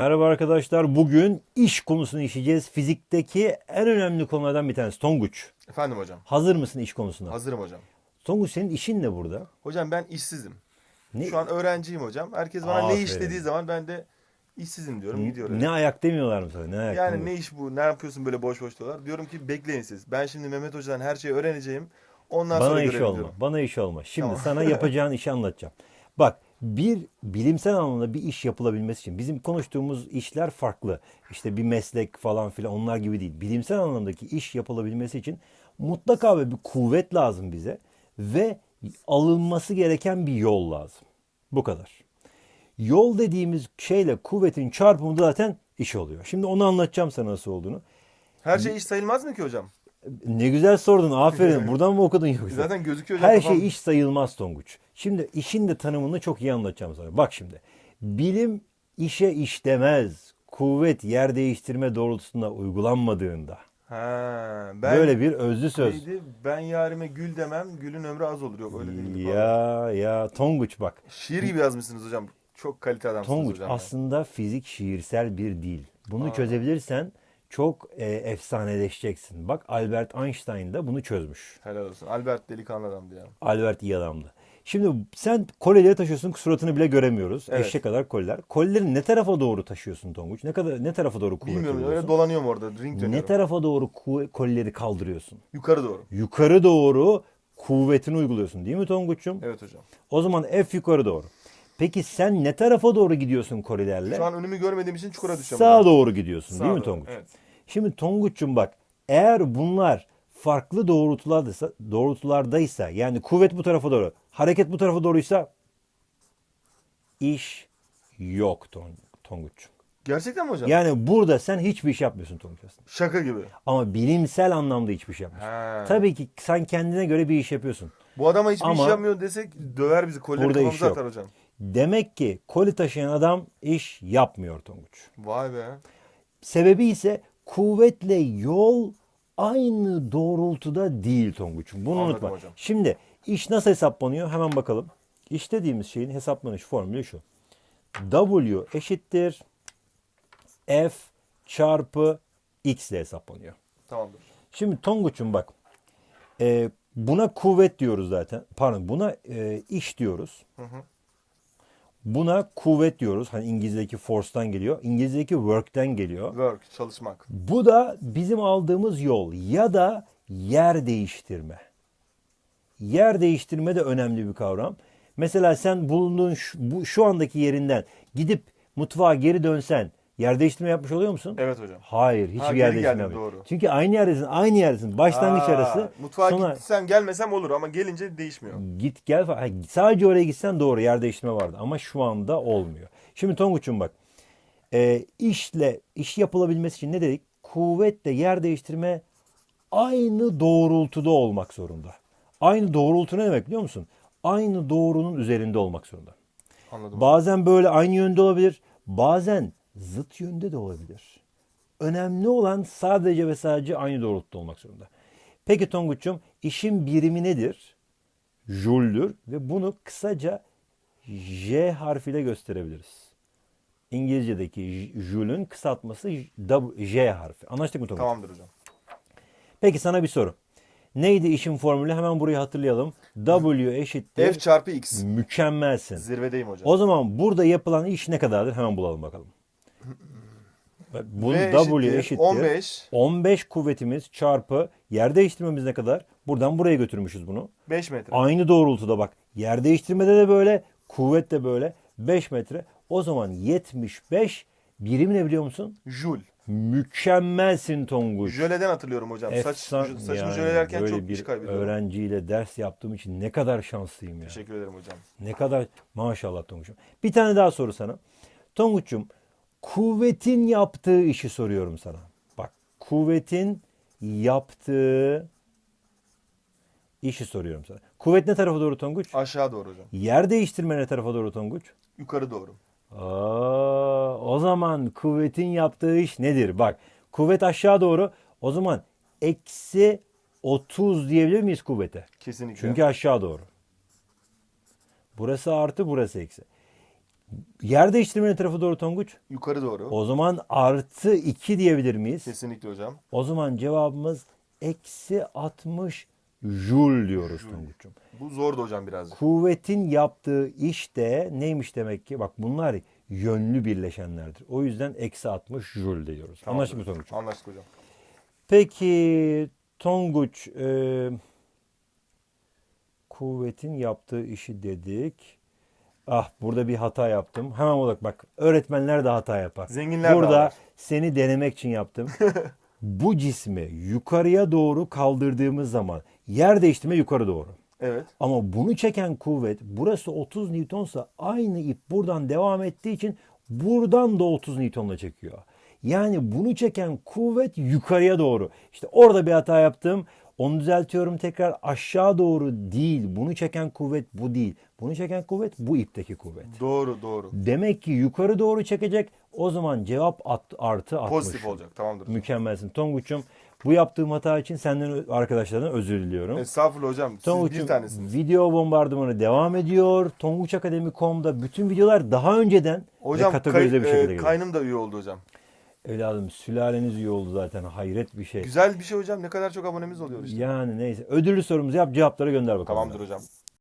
Merhaba arkadaşlar. Bugün iş konusunu işleyeceğiz. Fizikteki en önemli konulardan bir tanesi. Tonguç. Efendim hocam. Hazır mısın iş konusuna? Hazırım hocam. Tonguç senin işin ne burada? Hocam ben işsizim. Ne, Şu an öğrenciyim hocam. Herkes bana Aferin. ne iş dediği zaman ben de işsizim diyorum gidiyorum. ne ayak demiyorlar mı sana? Ne ayak Yani ne iş bu? Ne yapıyorsun böyle boş boş diyorlar. Diyorum ki bekleyin siz. Ben şimdi Mehmet Hoca'dan her şeyi öğreneceğim. Ondan sonra Bana iş görelim olma. diyorum. Bana iş olma. Şimdi Tamam. sana yapacağın işi anlatacağım. Bak bir bilimsel anlamda bir iş yapılabilmesi için bizim konuştuğumuz işler farklı. İşte bir meslek falan filan onlar gibi değil. Bilimsel anlamdaki iş yapılabilmesi için mutlaka bir kuvvet lazım bize ve alınması gereken bir yol lazım. Bu kadar. Yol dediğimiz şeyle kuvvetin çarpımı zaten iş oluyor. Şimdi onu anlatacağım sana nasıl olduğunu. Her şey iş sayılmaz mı ki hocam? Ne güzel sordun. Aferin. Buradan mı okudun yoksa? Zaten gözüküyor. Her şey iş sayılmaz Tonguç. Şimdi işin de tanımını çok iyi anlatacağım sana. Bak şimdi. Bilim işe iş demez. Kuvvet yer değiştirme doğrultusunda uygulanmadığında. Ha, ben Böyle bir özlü söz. neydi? Ben yarime gül demem. Gülün ömrü az olur. Yok öyle değil. Ya ya Tonguç bak. Şiir gibi yazmışsınız hocam. Çok kalite adamsınız Tonguç hocam. ya. aslında fizik şiirsel bir dil. Bunu Aa. çözebilirsen çok e, efsaneleşeceksin. Bak Albert Einstein da bunu çözmüş. Helal olsun. Albert delikanlı adamdı ya. Albert iyi adamdı. Şimdi sen kolyeleri taşıyorsun suratını bile göremiyoruz. Evet. Eşek kadar kolyeler. Kolyeleri ne tarafa doğru taşıyorsun Tonguç? Ne kadar ne tarafa doğru kuvvet Bilmiyorum öyle dolanıyorum orada. Ring Ne tarafa doğru kolyeleri kaldırıyorsun? Yukarı doğru. Yukarı doğru kuvvetini uyguluyorsun değil mi Tonguç'um? Evet hocam. O zaman F yukarı doğru. Peki sen ne tarafa doğru gidiyorsun kolyelerle? Şu an önümü görmediğim için çukura düşüyorum. Sağa doğru gidiyorsun Sağa değil mi doğru, Tonguç? evet. Şimdi Tonguç'um bak eğer bunlar farklı doğrultulardaysa, doğrultulardaysa yani kuvvet bu tarafa doğru, hareket bu tarafa doğruysa iş yok Ton- Tonguç'um. Gerçekten mi hocam? Yani burada sen hiçbir iş yapmıyorsun Tonguç aslında. Şaka gibi. Ama bilimsel anlamda hiçbir şey yapmıyorsun. Ha. Tabii ki sen kendine göre bir iş yapıyorsun. Bu adama hiçbir Ama- iş yapmıyor desek döver bizi. Kolleri kafamıza atar hocam. Demek ki koli taşıyan adam iş yapmıyor Tonguç. Vay be. Sebebi ise kuvvetle yol aynı doğrultuda değil Tonguç'um. Bunu Anladım unutma. hocam. Şimdi iş nasıl hesaplanıyor? Hemen bakalım. İş dediğimiz şeyin hesaplanış formülü şu. W eşittir F çarpı X ile hesaplanıyor. Tamamdır. Şimdi Tonguç'um bak. e, buna kuvvet diyoruz zaten. Pardon buna e, iş diyoruz. Hı hı. Buna kuvvet diyoruz. Hani İngilizce'deki force'tan geliyor. İngilizce'deki work'ten geliyor. Work, çalışmak. Bu da bizim aldığımız yol ya da yer değiştirme. Yer değiştirme de önemli bir kavram. Mesela sen bulunduğun şu, bu, şu andaki yerinden gidip mutfağa geri dönsen yer değiştirme yapmış oluyor musun? Evet hocam. Hayır, hiçbir Ha, yer değiştirme yapmıyor. doğru. Çünkü aynı yerdesin, aynı yerdesin. Başlangıç Aa, arası. Mutfağa sonra gitsem gelmesem olur ama gelince değişmiyor. git gel. Ha, Sadece oraya gitsen doğru yer değiştirme vardı ama şu anda olmuyor. Şimdi Tonguç'um bak. E, işle iş yapılabilmesi için ne dedik? Kuvvetle yer değiştirme aynı doğrultuda olmak zorunda. Aynı doğrultu ne demek biliyor musun? Aynı doğrunun üzerinde olmak zorunda. Anladım. Bazen böyle aynı yönde olabilir. Bazen zıt yönde de olabilir. Önemli olan sadece ve sadece aynı doğrultuda olmak zorunda. Peki Tonguç'um işin birimi nedir? Joule'dür ve bunu kısaca J harfiyle gösterebiliriz. İngilizce'deki Joule'ün kısaltması J harfi. Anlaştık mı Tonguç? Tamamdır hocam. Peki sana bir soru. Neydi işin formülü? Hemen burayı hatırlayalım. W eşittir. F çarpı X. Mükemmelsin. Zirvedeyim hocam. O zaman burada yapılan iş ne kadardır? Hemen bulalım bakalım. Bunun V W eşittir. 15. 15 kuvvetimiz çarpı yer değiştirmemiz ne kadar? Buradan buraya götürmüşüz bunu. 5 metre. Aynı doğrultuda bak. Yer değiştirmede de böyle, kuvvet de böyle. 5 metre. O zaman 75 birim ne biliyor musun? Joule. Mükemmelsin Tonguç. Jöleden hatırlıyorum hocam. Saç, Efsan- saçımı yani jölelerken çok bir kaybediyorum. öğrenciyle ders yaptığım için ne kadar şanslıyım ya. Teşekkür ederim hocam. Ne kadar maşallah Tonguç'um. Bir tane daha soru sana. Tonguç'um kuvvetin yaptığı işi soruyorum sana. Bak kuvvetin yaptığı işi soruyorum sana. Kuvvet ne tarafa doğru Tonguç? Aşağı doğru hocam. Yer değiştirme ne tarafa doğru Tonguç? Yukarı doğru. Aa, o zaman kuvvetin yaptığı iş nedir? Bak kuvvet aşağı doğru. O zaman eksi 30 diyebilir miyiz kuvvete? Kesinlikle. Çünkü aşağı doğru. Burası artı burası eksi. Yer değiştirme ne tarafa doğru Tonguç? Yukarı doğru. O zaman artı 2 diyebilir miyiz? Kesinlikle hocam. O zaman cevabımız eksi 60 joule diyoruz Tonguç'um. Bu zordu hocam birazcık. Kuvvetin yaptığı iş de neymiş demek ki? Bak bunlar yönlü birleşenlerdir. O yüzden eksi 60 joule diyoruz. Anlaştık mı Tonguç? Anlaştık hocam. Peki Tonguç e, kuvvetin yaptığı işi dedik. Ah burada bir hata yaptım. Hemen olarak bak öğretmenler de hata yapar. Zenginler de Burada ağlar. seni denemek için yaptım. Bu cismi yukarıya doğru kaldırdığımız zaman yer değiştirme yukarı doğru. Evet. Ama bunu çeken kuvvet burası 30 Newtonsa aynı ip buradan devam ettiği için buradan da 30 Newton'la çekiyor. Yani bunu çeken kuvvet yukarıya doğru. İşte orada bir hata yaptım. Onu düzeltiyorum tekrar aşağı doğru değil. Bunu çeken kuvvet bu değil. Bunu çeken kuvvet bu ipteki kuvvet. Doğru doğru. Demek ki yukarı doğru çekecek. O zaman cevap at- artı 60. Pozitif olacak. Tamamdır. Mükemmelsin. Tonguç'um bu yaptığım hata için senden arkadaşlardan özür diliyorum. Estağfurullah hocam. Siz Tonguç'um bir tanesiniz. video bombardımanı devam ediyor. Tonguçakademi.com'da bütün videolar daha önceden Hocam ve kategorize kay- bir şekilde e, geliyor. kaynım da üye oldu hocam. Evladım sülaleniz iyi oldu zaten. Hayret bir şey. Güzel bir şey hocam. Ne kadar çok abonemiz oluyor işte. Yani neyse. Ödüllü sorumuzu yap cevapları gönder bakalım. Tamamdır hocam.